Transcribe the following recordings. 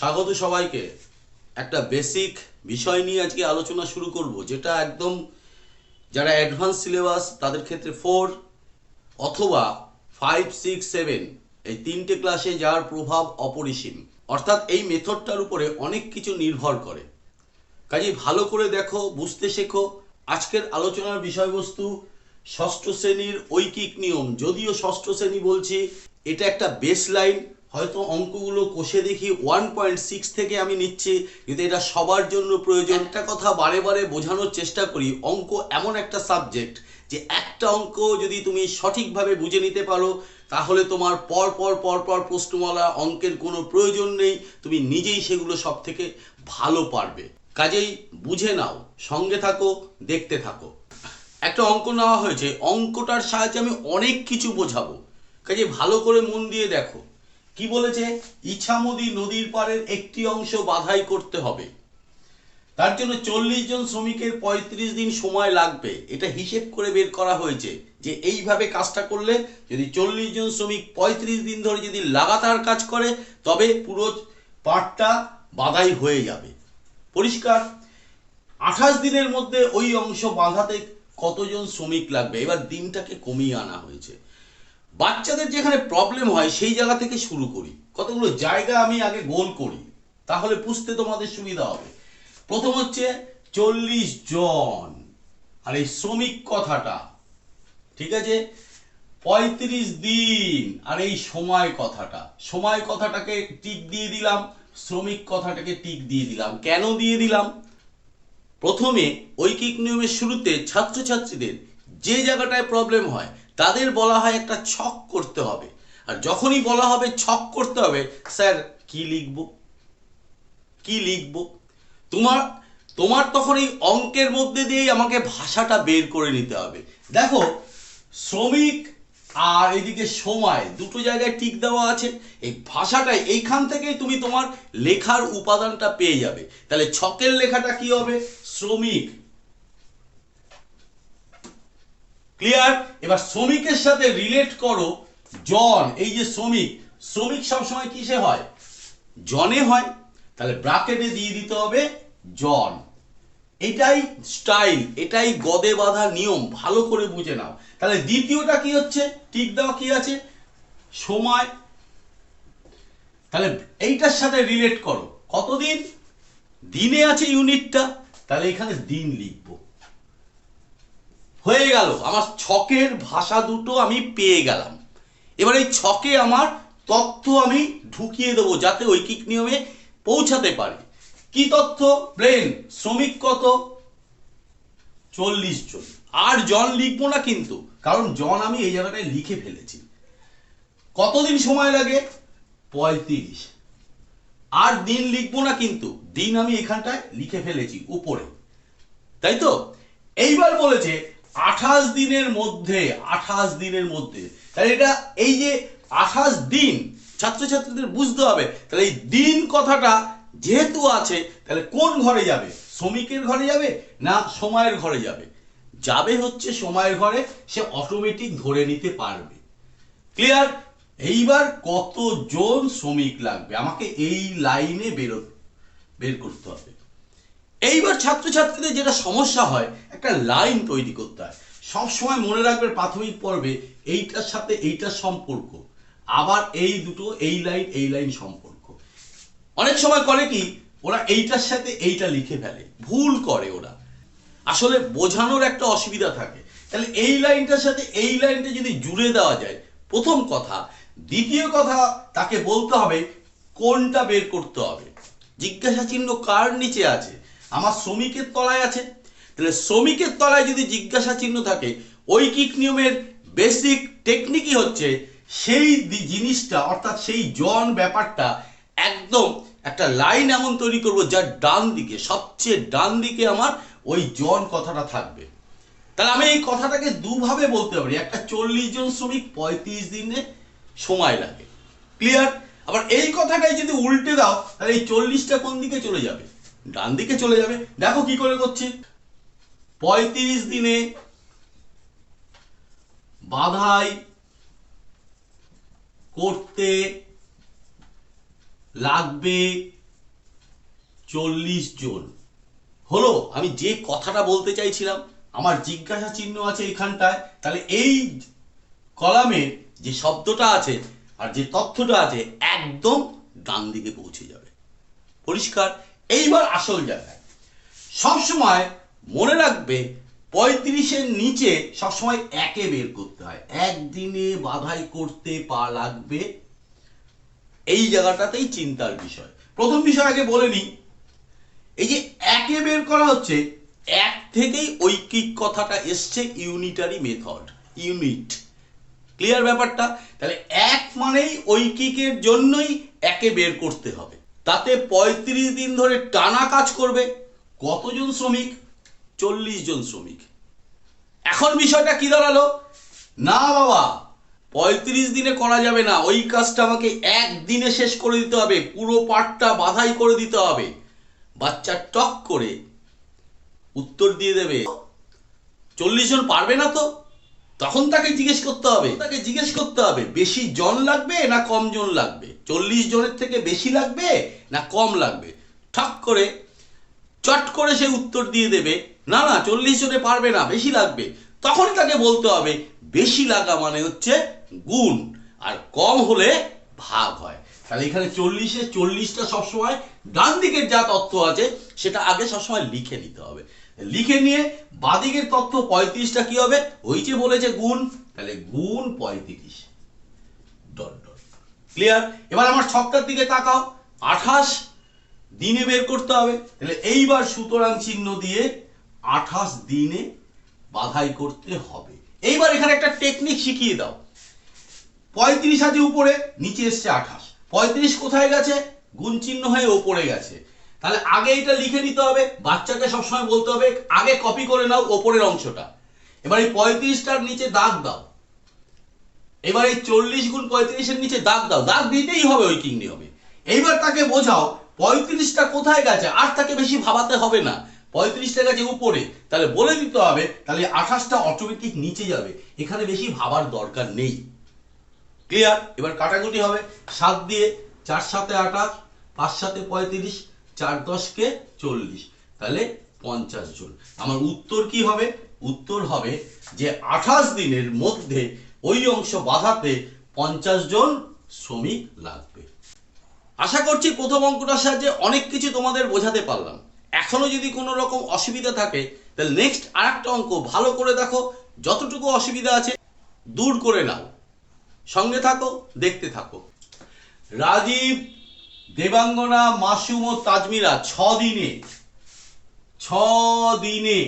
স্বাগত সবাইকে। একটা বেসিক বিষয় নিয়ে আজকে আলোচনা শুরু করব, যেটা একদম যারা অ্যাডভান্স সিলেবাস তাদের ক্ষেত্রে ফোর অথবা ফাইভ সিক্স সেভেন এই তিনটে ক্লাসে যার প্রভাব অপরিসীম। অর্থাৎ এই মেথডটার উপরে অনেক কিছু নির্ভর করে। কাজেই ভালো করে দেখো, বুঝতে শেখো, আজকের আলোচনার বিষয়বস্তু ষষ্ঠ শ্রেণির ঐকিক নিয়ম। যদিও ষষ্ঠ শ্রেণি বলছি, এটা একটা বেস লাইন হয়তো অঙ্কগুলো কষে দেখি ওয়ান পয়েন্ট সিক্স থেকে আমি নিচ্ছি কিন্তু এটা সবার জন্য প্রয়োজন। একটা কথা বারে বারে বোঝানোর চেষ্টা করি অঙ্ক এমন একটা সাবজেক্ট যে একটা অঙ্ক যদি তুমি সঠিকভাবে বুঝে নিতে পারো তাহলে তোমার পর পর পর পর প্রশ্নমালা অঙ্কের কোনো প্রয়োজন নেই তুমি নিজেই সেগুলো সব থেকে ভালো পারবে। কাজেই বুঝে নাও সঙ্গে থাকো দেখতে থাকো। একটা অঙ্ক নেওয়া হয়েছে অঙ্কটার সাহায্যে আমি অনেক কিছু বোঝাবো। কাজে ভালো করে মন দিয়ে দেখো। কি বলেছে? ইছামতি নদীর পাড়ের একটি অংশ বাধাই করতে হবে। তার জন্য চল্লিশ জন শ্রমিকের পঁয়ত্রিশ দিন সময় লাগবে। এটা হিসেব করে বের করা হয়েছে যে এইভাবে কাজটা করলে যদি চল্লিশ জন শ্রমিক পঁয়ত্রিশ দিন ধরে যদি লাগাতার কাজ করে, তবে পুরো পাটটা বাধাই হয়ে যাবে। পরিষ্কার? আঠাশ দিনের মধ্যে ওই অংশ বাঁধাতে কতজন শ্রমিক লাগবে? এবার দিনটাকে কমিয়ে আনা হয়েছে। বাচ্চাদের যেখানে প্রবলেম হয়, সেই জায়গা থেকে শুরু করি। কতগুলো জায়গা আমি আগে গোল করি, তাহলে বুঝতে তোমাদের সুবিধা হবে। প্রথম হচ্ছে চল্লিশ জন। আর এই শ্রমিক কথাটা, ঠিক আছে? পঁয়ত্রিশ দিন। আর এই সময় কথাটা, সময় কথাটাকে টিক দিয়ে দিলাম, শ্রমিক কথাটাকে টিক দিয়ে দিলাম। কেন দিয়ে দিলাম? প্রথমে ঐকিক নিয়মের শুরুতে ছাত্রছাত্রীদের যে জায়গাটায় প্রবলেম হয় তাদের বলা হয় একটা ছক করতে হবে। আর যখনই বলা হবে ছক করতে হবে, স্যার, কি লিখব? কি লিখব? তোমার তোমার তখন এই অঙ্কের মধ্যে দিয়েই আমাকে ভাষাটা বের করে নিতে হবে। দেখো, শ্রমিক আর এদিকে সময়, দুটো জায়গায় টিক দেওয়া আছে। এই ভাষাটাই, এইখান থেকেই তুমি তোমার লেখার উপাদানটা পেয়ে যাবে। তাহলে ছকের লেখাটা কি হবে? শ্রমিক। ক্লিয়ার এবার শ্রমিকের সাথে রিলেট করো, জন, এই যে শ্রমিক শ্রমিক সবসময় কিসে হয়? জনে হয়। তাহলে ব্রাকেটে দিয়ে দিতে হবে জন। এটাই স্টাইল এটাই গদে বাঁধা নিয়ম, ভালো করে বুঝে নাও। তাহলে দ্বিতীয়টা কি হচ্ছে? ঠিক দেওয়া কি আছে? সময়। তাহলে এইটার সাথে রিলেট করো। কতদিন? দিনে আছে ইউনিটটা তাহলে এখানে দিন লিখব। হয়ে গেল। আমার ছকের ভাষা দুটো আমি পেয়ে গেলাম। এবার এই ছকে আমার তথ্য আমি ঢুকিয়ে দেবো যাতে ঐকিক নিয়মে পৌঁছাতে পারে। কি তথ্য প্লেন শ্রমিক কত? চল্লিশ জন। আর জন লিখব না কিন্তু, কারণ জন আমি এই জায়গাটায় লিখে ফেলেছি। কতদিন সময় লাগে? পঁয়ত্রিশ। আর দিন লিখব না কিন্তু, দিন আমি এখানটায় লিখে ফেলেছি, উপরে। তাই তো? এইবার বলেছে আঠাশ দিনের মধ্যে, আঠাশ দিনের মধ্যে। তাহলে এটা এই যে আঠাশ দিন, ছাত্রছাত্রীদের বুঝতে হবে, তাহলে এই দিন কথাটা যেহেতু আছে, তাহলে কোন ঘরে যাবে? শ্রমিকের ঘরে যাবে না সময়ের ঘরে যাবে? যাবে হচ্ছে সময়ের ঘরে, সে অটোমেটিক ধরে নিতে পারবে। ক্লিয়ার এইবার কতজন শ্রমিক লাগবে? আমাকে এই লাইনে বেরো, বের করতে হবে। এইবার ছাত্রছাত্রীদের যেটা সমস্যা হয়, একটা লাইন তৈরি করতে হয়। সবসময় মনে রাখবে প্রাথমিক পর্বে এইটার সাথে এইটার সম্পর্ক, আবার এই দুটো, এই লাইন এই লাইন সম্পর্ক। অনেক সময় করে কি, ওরা এইটার সাথে এইটা লিখে ফেলে, ভুল করে ওরা। আসলে বোঝানোর একটা অসুবিধা থাকে। তাহলে এই লাইনটার সাথে এই লাইনটা যদি জুড়ে দেওয়া যায়, প্রথম কথা। দ্বিতীয় কথা, তাকে বলতে হবে, কোনটা বের করতে হবে? জিজ্ঞাসা চিহ্ন কার নিচে আছে? আমার শ্রমিকের তলায় আছে। তাহলে শ্রমিকের তলায় যদি জিজ্ঞাসা চিহ্ন থাকে, ঐকিক নিয়মের বেসিক টেকনিকই হচ্ছে সেই জিনিসটা, অর্থাৎ সেই জন ব্যাপারটা একদম একটা লাইন এমন তৈরি করব যার ডান দিকে, সবচেয়ে ডান দিকে আমার ওই জন কথাটা থাকবে। তাহলে আমি এই কথাটাকে দুভাবে বলতে পারি। একটা চল্লিশ জন শ্রমিক পঁয়ত্রিশ দিনে সময় লাগে। ক্লিয়ার আবার এই কথাটাই যদি উল্টে দাও, তাহলে এই চল্লিশটা কোন দিকে চলে যাবে? ডান দিকে চলে যাবে। দেখো কি করে করছি। পঁয়ত্রিশ দিনে বাধাই করতে লাগবে চল্লিশ জন। হলো, আমি যে কথাটা বলতে চাইছিলাম, আমার জিজ্ঞাসা চিহ্ন আছে এখানটায়, তাহলে এই কলামের যে শব্দটা আছে আর যে তথ্যটা আছে, একদম ডান দিকে পৌঁছে যাবে। পরিষ্কার? এইবার আসল জায়গায়। সবসময় মনে রাখবে, পঁয়ত্রিশের নিচে সবসময় একে বের করতে হয়। একদিনে বাধাই করতে পা লাগবে। এই জায়গাটাতেই চিন্তার বিষয়। প্রথম বিষয় আগে বলে নিই, এই যে একে বের করা হচ্ছে, এক থেকেই ঐকিক কথাটা এসছে ইউনিটারি মেথড ইউনিট ক্লিয়ার ব্যাপারটা? তাহলে এক মানেই ঐকিকের জন্যই একে বের করতে হবে। তাতে পঁয়ত্রিশ দিন ধরে টানা কাজ করবে কতজন শ্রমিক? চল্লিশ জন শ্রমিক। এখন বিষয়টা কি দাঁড়াল? না বাবা, পঁয়ত্রিশ দিনে করা যাবে না। ওই কাজটা আমাকে একদিনে শেষ করে দিতে হবে। পুরো পাঠটা বাধাই করে দিতে হবে। বাচ্চা টক করে উত্তর দিয়ে দেবে। চল্লিশ জন পারবে না তো? তখন তাকে জিজ্ঞেস করতে হবে। তাকে জিজ্ঞেস করতে হবে, বেশি জন লাগবে না কম জন লাগবে? চল্লিশ জনের থেকে বেশি লাগবে না কম লাগবে? ঠক করে, চট করে সে উত্তর দিয়ে দেবে, না না, চল্লিশ জনে পারবে না, বেশি লাগবে। তখন তাকে বলতে হবে, বেশি লাগা মানে হচ্ছে গুণ, আর কম হলে ভাগ হয়। তাহলে এখানে চল্লিশে চল্লিশটা সবসময় ডান দিকের যা তথ্য আছে, সেটা আগে সবসময় লিখে নিতে হবে। লিখে নিয়ে বাদিকের তথ্য পঁয়ত্রিশটা কি হবে? ওই যে বলেছে গুণ, তাহলে গুণ পঁয়ত্রিশ। Dot dot. ক্লিয়ার এবার আমার ছকটার দিকে তাকাও। আঠাশ, দিনে বের করতে হবে। তাহলে এইবার সুতরাং চিহ্ন দিয়ে আঠাশ দিনে বাধাই করতে হবে। এইবার এখানে একটা টেকনিক শিখিয়ে দাও। পঁয়ত্রিশ আছে উপরে, নিচে এসছে আঠাশ। পঁয়ত্রিশ কোথায় গেছে? গুণ চিহ্ন হয়ে ওপরে গেছে। তাহলে আগে এটা লিখে নিতে হবে, বাচ্চাকে সবসময় বলতে হবে, আগে কপি করে নাও ওপরের অংশটা। এবার এই পঁয়ত্রিশটার নিচে দাগ দাও। এবার এই চল্লিশ গুণ পঁয়ত্রিশের নিচে দাগ দাও। দাগ দিতেই হবে ওই কিং নিয়মে এইবার তাকে বোঝাও, পঁয়ত্রিশটা কোথায় গেছে? আর তাকে বেশি ভাবাতে হবে না। পঁয়ত্রিশটা গেছে উপরে। তাহলে বলে দিতে হবে, তাহলে আঠাশটা অটোমেটিক নিচে যাবে। এখানে বেশি ভাবার দরকার নেই। ক্লিয়ার এবার কাটাকুটি হবে। সাত দিয়ে চার সাথে আঠাশ, পাঁচ সাথে পঁয়ত্রিশ চার দশকে চল্লিশ। তাহলে পঞ্চাশ জন। আমার উত্তর কি হবে? উত্তর হবে যে আঠাশ দিনের মধ্যে ওই অংশ বাঁধাতে পঞ্চাশ জন শ্রমিক লাগবে। আশা করছি প্রথম অঙ্কটার সাহায্যে অনেক কিছু তোমাদের বোঝাতে পারলাম। এখনও যদি কোনো রকম অসুবিধা থাকে, তাহলে নেক্সট আরেকটা অঙ্ক ভালো করে দেখো, যতটুকু অসুবিধা আছে, দূর করে নাও। সঙ্গে থাকো, দেখতে থাকো। রাজীব দেবাঙ্গনা, মাসুম ও তাজমিরা ছ দিনে ছ দিনে,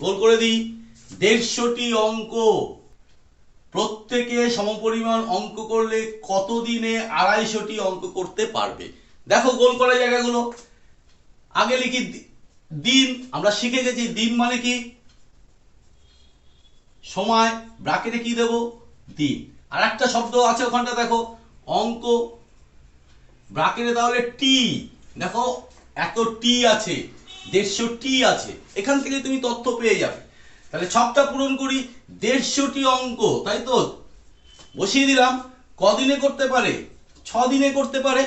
গোল করে দিই, দেড়শোটি অঙ্ক। প্রত্যেকে সমপরিমাণ অঙ্ক করলে কত দিনে আড়াইশোটি অঙ্ক করতে পারবে? দেখো গোল করা জায়গাগুলো। আগে লিখি দিন, আমরা শিখে গেছি দিন মানে কি? সময়, ব্রাকেটে কি দেব? দিন। আর একটা শব্দ আছে ওখানটা, দেখো, অঙ্ক ব্রাকেটে তাহলে টি দেখো, এত টি আছে, দেড়শো টি আছে, এখান থেকে তুমি তথ্য পেয়ে যাবে। তাহলে ছকটা পূরণ করি দেড়শোটি অঙ্ক, তাই তো? বসিয়ে দিলাম, কদিনে করতে পারে? ছ দিনে করতে পারে।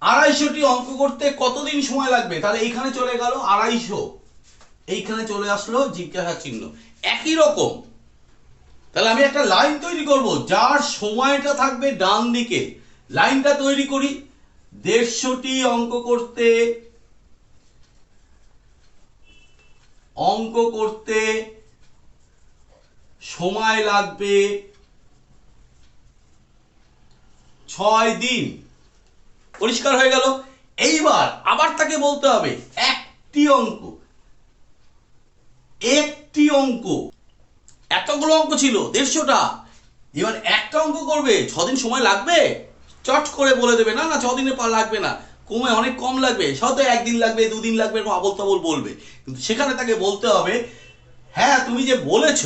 আড়াইশোটি অঙ্ক করতে কতদিন সময় লাগবে? তাহলে এইখানে চলে গেল আড়াইশো। এইখানে চলে আসলো জিজ্ঞাসা চিহ্ন। একই রকম। তাহলে আমি একটা লাইন তৈরি করব, যার সময়টা থাকবে ডান দিকে। লাইনটা তৈরি করি। দেড়শোটি অঙ্ক করতে অঙ্ক করতে সময় লাগবে ছয় দিন। পরিষ্কার হয়ে গেল। এইবার আবার তাকে বলতে হবে, একটি অঙ্ক। একটি অঙ্ক। এতগুলো অঙ্ক ছিল, দেড়শোটা। এবার একটা অঙ্ক করবে, ছদিন সময় লাগবে? চট করে বলে দেবে, না না, ছদিনে পা লাগবে না। কমে অনেক কম লাগবে হয়তো একদিন লাগবে, দুদিন লাগবে, এরকম আবল তাবল বলবে। কিন্তু সেখানে তাকে বলতে হবে হ্যাঁ তুমি যে বলেছ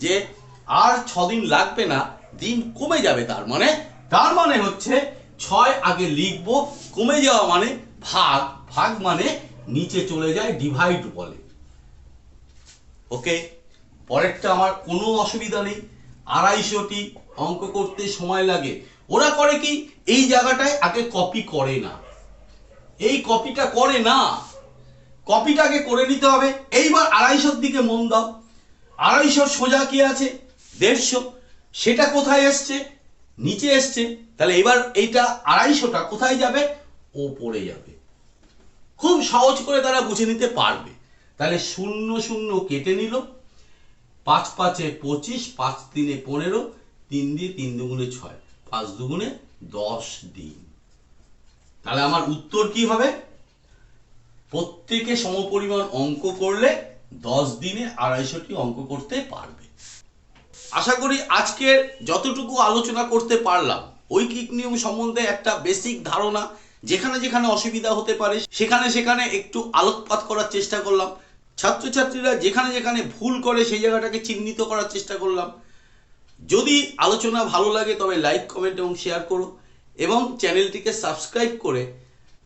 যে আর ছদিন লাগবে না, দিন কমে যাবে তার মানে তার মানে হচ্ছে ছয় আগে লিখব, কমে যাওয়া মানে ভাগ ভাগ মানে নিচে চলে যায় ডিভাইড বলে। ওকে? পরেরটা আমার কোনো অসুবিধা নেই। আড়াইশোটি অঙ্ক করতে সময় লাগে। ওরা করে কি? এই জায়গাটায় আগে কপি করে না। এই কপিটা করে না। কপিটাকে করে নিতে হবে। এইবার আড়াইশোর দিকে মন দাও। আড়াইশোর সোজা কি আছে? দেড়শো। সেটা কোথায় এসছে? নিচে এসছে। তাহলে এবার এইটা আড়াইশোটা কোথায় যাবে? ওপরে যাবে। খুব সহজ করে তারা বুঝে নিতে পারবে। তাহলে শূন্য শূন্য কেটে নিল। পাঁচ পাঁচে পঁচিশ, পাঁচ তিনে পনেরো, তিন দিয়ে তিন দুগুণে ছয়। পাঁচ দুগুণে দশ দিন। তাহলে আমার উত্তর কি হবে? প্রত্যেকে সমপরিমাণ অঙ্ক করলে দশ দিনে আড়াইশোটি অঙ্ক করতে পারবে। আশা করি আজকের যতটুকু আলোচনা করতে পারলাম, ঐকিক নিয়ম সম্বন্ধে একটা বেসিক ধারণা, যেখানে যেখানে অসুবিধা হতে পারে, সেখানে সেখানে একটু আলোকপাত করার চেষ্টা করলাম। ছাত্রছাত্রীরা যেখানে যেখানে ভুল করে সেই জায়গাটাকে চিহ্নিত করার চেষ্টা করলাম। যদি আলোচনা ভালো লাগে, তবে লাইক কমেন্ট এবং শেয়ার করো এবং চ্যানেলটিকে সাবস্ক্রাইব করে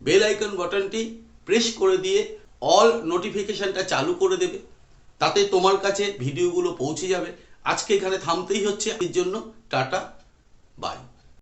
বেল আইকন বাটনটি প্রেস করে দিয়ে অল নোটিফিকেশানটা চালু করে দেবে। তাতে তোমার কাছে ভিডিওগুলো পৌঁছে যাবে। আজকে এখানে থামতেই হচ্ছে। এর জন্য টাটা বাই